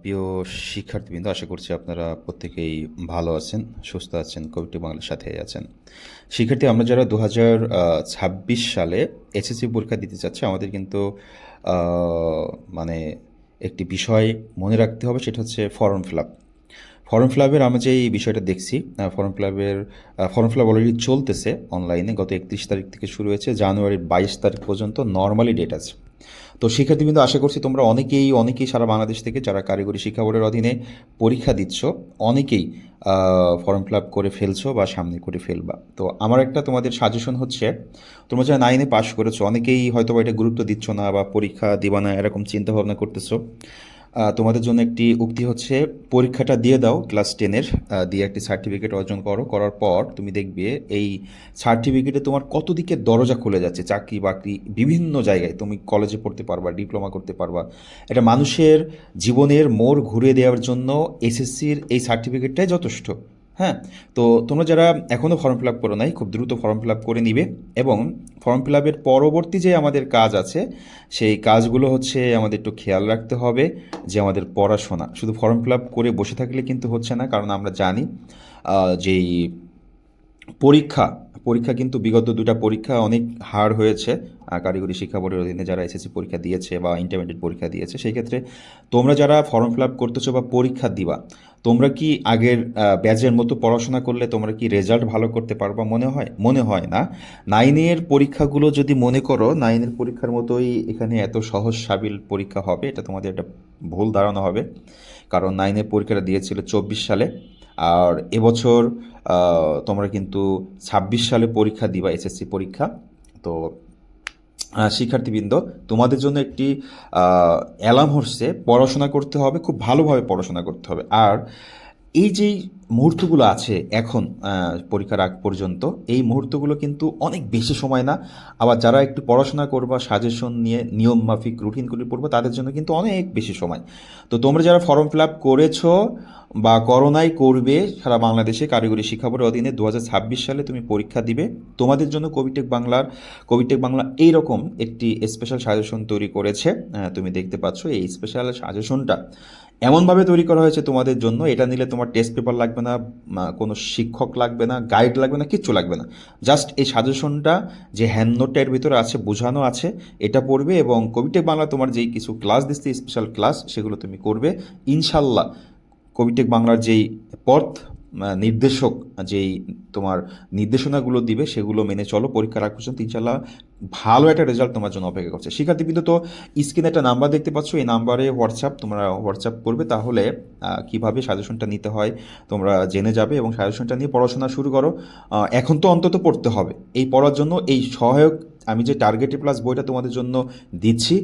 প্রিয় শিক্ষার্থীবৃন্দ, আশা করছি আপনারা প্রত্যেকেই ভালো আছেন, সুস্থ আছেন, কবিটি বাংলার সাথে আছেন। শিক্ষার্থী, আমরা যারা দু হাজার ছাব্বিশ সালে এসএসসি পরীক্ষা দিতে চাচ্ছি, আমাদের কিন্তু মানে একটি বিষয় মনে রাখতে হবে, সেটা হচ্ছে form fill up form fill আপের আমরা যে এই বিষয়টা দেখছি ফর্ম ফিল আপের ফর্ম ফিল আপ অলরেডি চলতেছে অনলাইনে গত একত্রিশ তারিখ থেকে শুরু হয়েছে, জানুয়ারির বাইশ তারিখ পর্যন্ত নর্মালি ডেট আছে। তো শিক্ষার্থীবৃন্দ, আশা করছি তোমরা অনেকেই অনেকেই সারা বাংলাদেশ থেকে যারা কারিগরি শিক্ষা বোর্ডের অধীনে পরীক্ষা দিচ্ছ, অনেকেই ফর্ম ফিল আপ করে ফেলছো বা সামনে করে ফেলবা। তো আমার একটা তোমাদের সাজেশন হচ্ছে, তোমরা যারা নাইনে পাশ করেছ, অনেকেই হয়তো এটা গুরুত্ব দিচ্ছ না বা পরীক্ষা দিবা না, এরকম চিন্তাভাবনা করতেছো। তোমাদের জন্য একটি উক্তি হচ্ছে, পরীক্ষাটা দিয়ে দাও ক্লাস টেনের দিয়ে একটি সার্টিফিকেট অর্জন করো, করার পর তুমি দেখবে এই সার্টিফিকেটে তোমার কত দিকে দরজা খুলে যাচ্ছে, চাকরি বাকরি বিভিন্ন জায়গায়। তুমি কলেজে পড়তে পারবা ডিপ্লোমা করতে পারবা। এটা মানুষের জীবনের মোড় ঘুরিয়ে দেওয়ার জন্য এসএসসির এই সার্টিফিকেটটাই যথেষ্ট। হ্যাঁ? তো তোমরা যারা এখনও ফর্ম ফিল আপ করো নাই, খুব দ্রুত ফর্ম ফিল আপ করে নিবে এবং ফর্ম ফিল আপের পরবর্তী যে আমাদের কাজ আছে, সেই কাজগুলো হচ্ছে আমাদের একটু খেয়াল রাখতে হবে যে আমাদের পড়াশোনা, শুধু ফর্ম ফিল আপ করে বসে থাকলে কিন্তু হচ্ছে না, কারণ আমরা জানি যেই পরীক্ষা পরীক্ষা কিন্তু বিগত দুটা পরীক্ষা অনেক হার্ড হয়েছে। কারিগরি শিক্ষা বোর্ডের অধীনে যারা এসএসসি পরীক্ষা দিয়েছে বা ইন্টারমিডিয়েট পরীক্ষা দিয়েছে, সেই ক্ষেত্রে তোমরা যারা ফর্ম ফিল আপ করতেছো বা পরীক্ষা দিবা, তোমরা কি আগের ব্যাচের মতো পড়াশোনা করলে তোমরা কি রেজাল্ট ভালো করতে পারবা মনে হয়? মনে হয় না। নাইনের পরীক্ষাগুলো যদি মনে করো নাইনের পরীক্ষার মতোই এখানে এত সহজ সাবিল পরীক্ষা হবে, এটা তোমাদের একটা ভুল ধারণা হবে। কারণ নাইনের পরীক্ষাটা দিয়েছিল চব্বিশ সালে। আর এবছর তোমরা কিন্তু ছাব্বিশ সালে পরীক্ষা দিবা, এসএসসি পরীক্ষা। তো শিক্ষার্থীবৃন্দ, তোমাদের জন্য একটি অ্যালার্ম হচ্ছে, পড়াশোনা করতে হবে, খুব ভালোভাবে পড়াশোনা করতে হবে। আর এই যেই মুহূর্তগুলো আছে এখন পরীক্ষার আগ পর্যন্ত, এই মুহূর্তগুলো কিন্তু অনেক বেশি সময় না। আবার যারা একটু পড়াশোনা করবা সাজেশন নিয়ে নিয়ম মাফিক রুটিনগুলি পড়ব, তাদের জন্য কিন্তু অনেক বেশি সময়। তো তোমরা যারা ফর্ম ফিল আপ করেছ বা করোনাই করবে, সারা বাংলাদেশে কারিগরি শিক্ষা অধীনে দু হাজার ছাব্বিশ সালে তুমি পরীক্ষা দিবে। তোমাদের জন্য কবিটেক বাংলার কবিটেক বাংলা এইরকম একটি স্পেশাল সাজেশন তৈরি করেছে। তুমি দেখতে পাচ্ছ এই স্পেশাল সাজেশনটা এমনভাবে তৈরি করা হয়েছে তোমাদের জন্য, এটা নিলে তোমার টেস্ট পেপার লাগবে না কোনো শিক্ষক লাগবে না গাইড লাগবে না, কিচ্ছু লাগবে না। জাস্ট এই সাজেশনটা যে হ্যান্ড নোটটা এর ভিতরে আছে, বোঝানো আছে, এটা পড়বে এবং কবিটেক বাংলা তোমার যেই কিছু ক্লাস দিচ্ছে স্পেশাল ক্লাস সেগুলো তুমি করবে। ইনশাল্লাহ কবিটেক বাংলার যেই পথ নির্দেশক যেই তোমার নির্দেশনাগুলো দিবে, সেগুলো মেনে চলো পরীক্ষার আগ পর্যন্ত ইনশাল্লাহ ভালো একটা রেজাল্ট তোমার জন্য অপেক্ষা করছে। শিক্ষার্থীবৃন্দ তো স্ক্রিনে একটা নাম্বার দেখতে পাচ্ছ, এই নাম্বারে হোয়াটসঅ্যাপ তোমরা হোয়াটসঅ্যাপ করবে, তাহলে কীভাবে সাজেশনটা নিতে হয়, তোমরা জেনে যাবে এবং সাজেশনটা নিয়ে পড়াশোনা শুরু করো। এখন তো অন্তত পড়তে হবে। এই পড়ার জন্য, এই সহায়ক, আমি যে টার্গেটে প্লাস বইটা তোমাদের জন্য দিচ্ছি,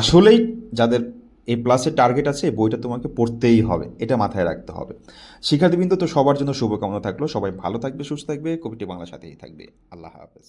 আসলেই যাদের এই প্লাসের টার্গেট আছে বইটা তোমাকে পড়তেই হবে, এটা মাথায় রাখতে হবে। শিক্ষার্থীবৃন্দ তো সবার জন্য শুভকামনা থাকল, সবাই ভালো থাকবে, সুস্থ থাকবে, কবিটি বাংলার সাথেই থাকবে। আল্লাহ হাফেজ।